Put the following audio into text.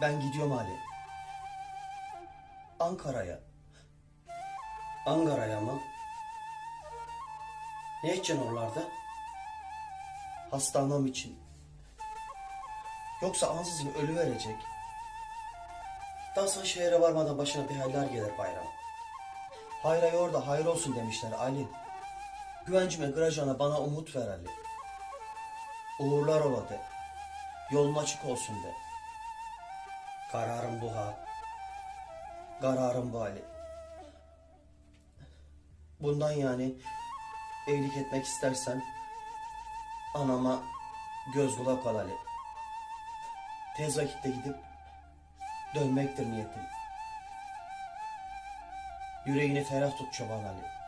Ben gidiyorum Ali. Ankara'ya. Ankara'ya mı? Ne için oralarda? Hastanım için. Yoksa ansızın ölü verecek. Daha sonra şehre varmadan başına bir haller gelir bayram. Hayra orada hayır olsun demişler Ali. Güvencime Grajan'a bana umut ver Ali. Uğurlar ola de. Yolun açık olsun de. Kararım bu ha. Kararım bu Ali. Bundan yani evlilik etmek istersen anama göz kulak ol Ali. Tez vakitte gidip dönmektir niyetim. Yüreğini ferah tut çoban Ali.